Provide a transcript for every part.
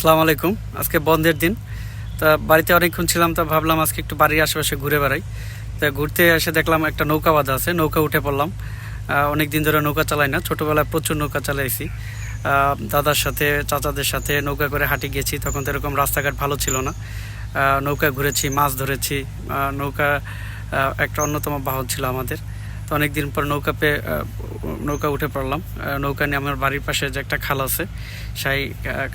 সালাম আলাইকুম। আজকে বন্ধের দিন। তা বাড়িতে অনেকক্ষণ ছিলাম, তা ভাবলাম আজকে একটু বাড়ির আশেপাশে ঘুরে বেড়াই। তা ঘুরতে এসে দেখলাম একটা নৌকা বাঁধা আছে, নৌকা উঠে পড়লাম। অনেক দিন ধরে নৌকা চালাই না, ছোটোবেলায় প্রচুর নৌকা চালাইছি। দাদার সাথে, চাচাদের সাথে নৌকা করে হাঁটি গেছি, তখন তো এরকম রাস্তাঘাট ভালো ছিল না। নৌকা ঘুরেছি, মাছ ধরেছি নৌকা একটা অন্যতম বাহন ছিল আমাদের। তো অনেকদিন পর নৌকা পেয়ে নৌকা উঠে পড়লাম। নৌকা নিয়ে আমার বাড়ির পাশে যে একটা খাল আছে, সেই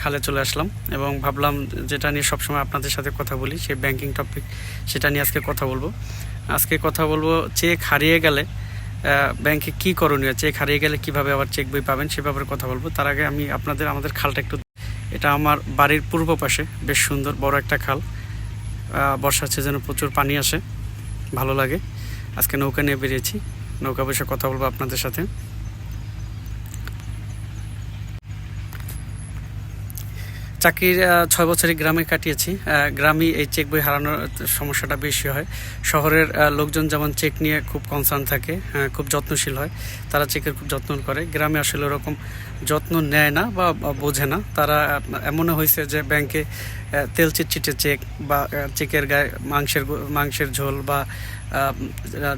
খালে চলে আসলাম এবং ভাবলাম যেটা নিয়ে সবসময় আপনাদের সাথে কথা বলি, সেই ব্যাংকিং টপিক সেটা নিয়ে আজকে কথা বলব। আজকে কথা বলব চেক হারিয়ে গেলে ব্যাংকে কি করণীয়? চেক হারিয়ে গেলে কীভাবে আবার চেক বই পাবেন? সে ব্যাপারে কথা বলব। তার আগে আমি আপনাদের, আমাদের খালটা একটু, এটা আমার বাড়ির পূর্ব পাশে, বেশ সুন্দর, বড় একটা খাল। বর্ষার সিজনে প্রচুর পানি আসে, ভালো লাগে। আজকে নৌকা নিয়ে বেরিয়েছি। নৌকা বসে কথা বলব আপনাদের সাথে। চাকরির ছয় বছরই গ্রামে কাটিয়েছি। গ্রামে এই চেক বই হারানোর সমস্যাটা বেশি হয়। শহরের লোকজন যেমন চেক নিয়ে খুব কনসার্ন থাকে খুব যত্নশীল হয়, তারা চেকের খুব যত্ন করে। গ্রামে আসলে ওরকম যত্ন নেয় না বা বোঝে না। তারা এমনও হয়েছে যে ব্যাংকে তেল চিটচিটে চেক বা চেকের গায়ে মাংসের মাংসের ঝোল বা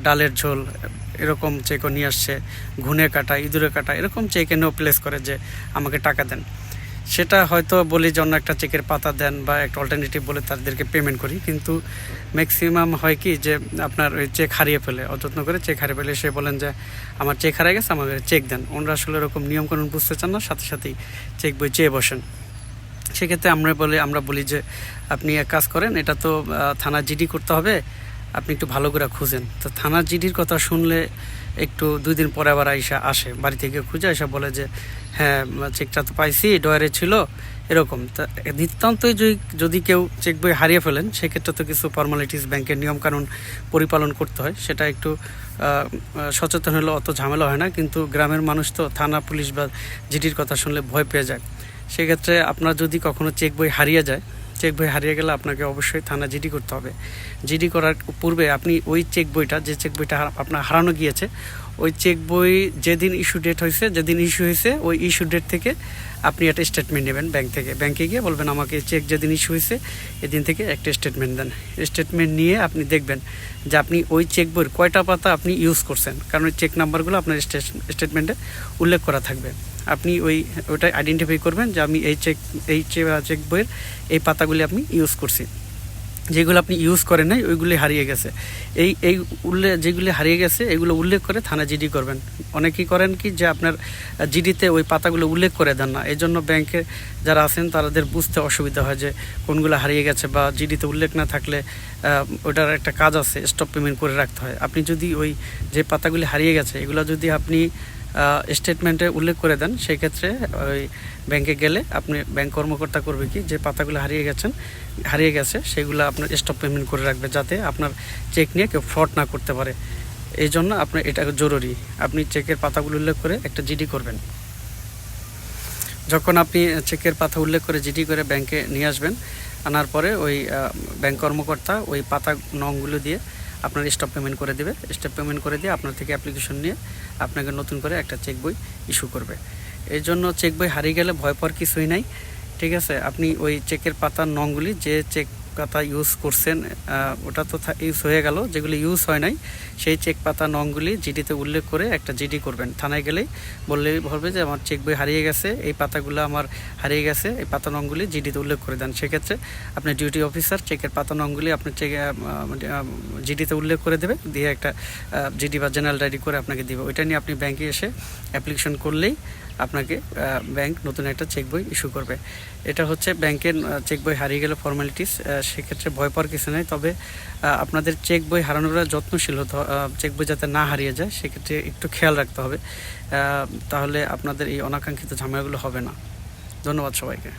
ডালের ঝোল, এরকম চেকও নিয়ে আসছে। ঘুনে কাটা, ইঁদুরে কাটা, এরকম চেক এনেও প্লেস করে যে আমাকে টাকা দেন। সেটা হয়তো বলি যে অন্য একটা চেকের পাতা দেন বা একটা অল্টারনেটিভ বলে তাদেরকে পেমেন্ট করি। কিন্তু ম্যাক্সিমাম হয় কি যে আপনার ওই চেক হারিয়ে ফেলে, অযত্ন করে চেক হারিয়ে ফেলে। সে বলেন যে, আমার চেক হারিয়ে গেছে আমাদের চেক দেন। ওনারা আসলে এরকম নিয়মকানুন বুঝতে চান না, সাথে সাথেই চেক বই চেয়ে বসেন। সেক্ষেত্রে আমরা বলে, আমরা বলি যে, আপনি এক কাজ করেন, এটা তো থানা জিডি করতে হবে, আপনি একটু ভালো করে খুঁজেন। তো থানা জিডির কথা শুনলে একটু দুই দিন পরে আবার আইসা আসে। বাড়ি থেকে খুঁজে আইসা বলে যে হ্যাঁ চেকটা তো পাইছি ডয়ারে ছিল। এরকম। তা, নিতান্তই যদি কেউ চেক বই হারিয়ে ফেলেন, সেক্ষেত্রে তো কিছু ফর্মালিটিস ব্যাংকের নিয়মকানুন পরিপালন করতে হয়। সেটা একটু সচেতন হলে অত ঝামেলা হয় না, কিন্তু গ্রামের মানুষ তো থানা, পুলিশ বা জিডির কথা শুনলে ভয় পেয়ে যায়। সেক্ষেত্রে আপনার যদি কখনো চেক বই হারিয়ে যায় চেক বই হারিয়ে গেলে আপনাকে অবশ্যই থানা জিডি করতে হবে। জিডি করার পূর্বে আপনি ওই চেক বইটা, যে চেক বইটা আপনার হারানো গিয়েছে, ওই চেক বই যেদিন ইস্যু ডেট হয়েছে, যেদিন ইস্যু হয়েছে, ওই ইস্যু ডেট থেকে আপনি একটা স্টেটমেন্ট নেবেন ব্যাংক থেকে। ব্যাংকে গিয়ে বলবেন, আমাকে চেক যেদিন ইস্যু হয়েছে, এদিন থেকে একটা স্টেটমেন্ট দেন। স্টেটমেন্ট নিয়ে আপনি দেখবেন যে আপনি ওই চেক বইয়ের কয়টা পাতা আপনি ইউজ করছেন, কারণ ওই চেক নাম্বারগুলো আপনার স্টেটমেন্টে উল্লেখ করা থাকবে। আপনি ওই, ওটা আইডেন্টিফাই করবেন যে আমি এই চেক এই চেক বইয়ের এই পাতাগুলি আপনি ইউজ করছি। যেগুলো আপনি ইউজ করেন নাই, ওইগুলি হারিয়ে গেছে। এই এই উল্লেখ যেগুলি হারিয়ে গেছে, এগুলো উল্লেখ করে থানা জিডি করবেন। অনেকেই করেন কি যে আপনার জিডিতে ওই পাতাগুলো উল্লেখ করে দেন না। এই জন্য ব্যাংকে যারা আছেন, তাদের বুঝতে অসুবিধা হয় যে কোনগুলো হারিয়ে গেছে বা জিডিতে উল্লেখ না থাকলে ওটার একটা কাজ আছে স্টপ পেমেন্ট করে রাখতে হয়। আপনি যদি ওই যে পাতাগুলি হারিয়ে গেছে, এগুলো যদি আপনি স্টেটমেন্টে উল্লেখ করে দেন, সেই ক্ষেত্রে ওই ব্যাংকে গেলে আপনি ব্যাংক কর্মকর্তা করবে কি যে পাতাগুলো হারিয়ে গেছেন, হারিয়ে গেছে, সেগুলো আপনার স্টপ পেমেন্ট করে রাখবে যাতে আপনার চেক নিয়ে কেউ ফ্রড না করতে পারে। এই জন্য আপনার এটা জরুরি। আপনি চেকের পাতাগুলো উল্লেখ করে একটা জিডি করবেন। যখন আপনি চেকের পাতা উল্লেখ করে জিডি করে ব্যাংকে নিয়ে আসবেন, আনার পরে ওই ব্যাংক কর্মকর্তা ওই পাতা নংগুলো দিয়ে আপনার স্টপ পেমেন্ট করে দেবে। স্টপ পেমেন্ট করে দিয়ে আপনার থেকে অ্যাপ্লিকেশন নিয়ে আপনাকে নতুন করে একটা চেক বই ইস্যু করবে। এর জন্য চেক বই হারিয়ে গেলে ভয় পাওয়ার কিছুই নাই, ঠিক আছে? আপনি ওই চেকের পাতার নংগুলি যে চেক পাতা ইউজ করছেন ওটা তো ইউজ হয়ে গেল, যেগুলি ইউজ হয় নাই, সেই চেক পাতা নংগুলি জিডিতে উল্লেখ করে একটা জিডি করবেন। থানায় গেলেই বললেই বলবে যে, আমার চেক বই হারিয়ে গেছে, এই পাতাগুলো আমার হারিয়ে গেছে, এই পাতা নংগুলি জিডিতে উল্লেখ করে দেন। সেক্ষেত্রে আপনি ডিউটি অফিসার চেকের পাতা নংগুলি আপনি চেক জিডিতে উল্লেখ করে দেবে, দিয়ে একটা জিডি বা জেনারেল ডায়েরি করে আপনাকে দিবে। ওইটা নিয়ে আপনি ব্যাংকে এসে অ্যাপ্লিকেশন করলেই আপনাকে ব্যাংক নতুন একটা চেক বই ইস্যু করবে। এটা হচ্ছে ব্যাংকের চেক বই হারিয়ে গেলে ফর্মালিটিস সেক্ষেত্রে ভয় পাওয়ার কিছু নেই। তবে আপনাদের চেক বই হারানোর যত্নশীল হতে চেক বই যাতে না হারিয়ে যায়, সেক্ষেত্রে একটু খেয়াল রাখতে হবে। তাহলে আপনাদের এই অনাকাঙ্ক্ষিত ঝামেলাগুলো হবে না। ধন্যবাদ সবাইকে।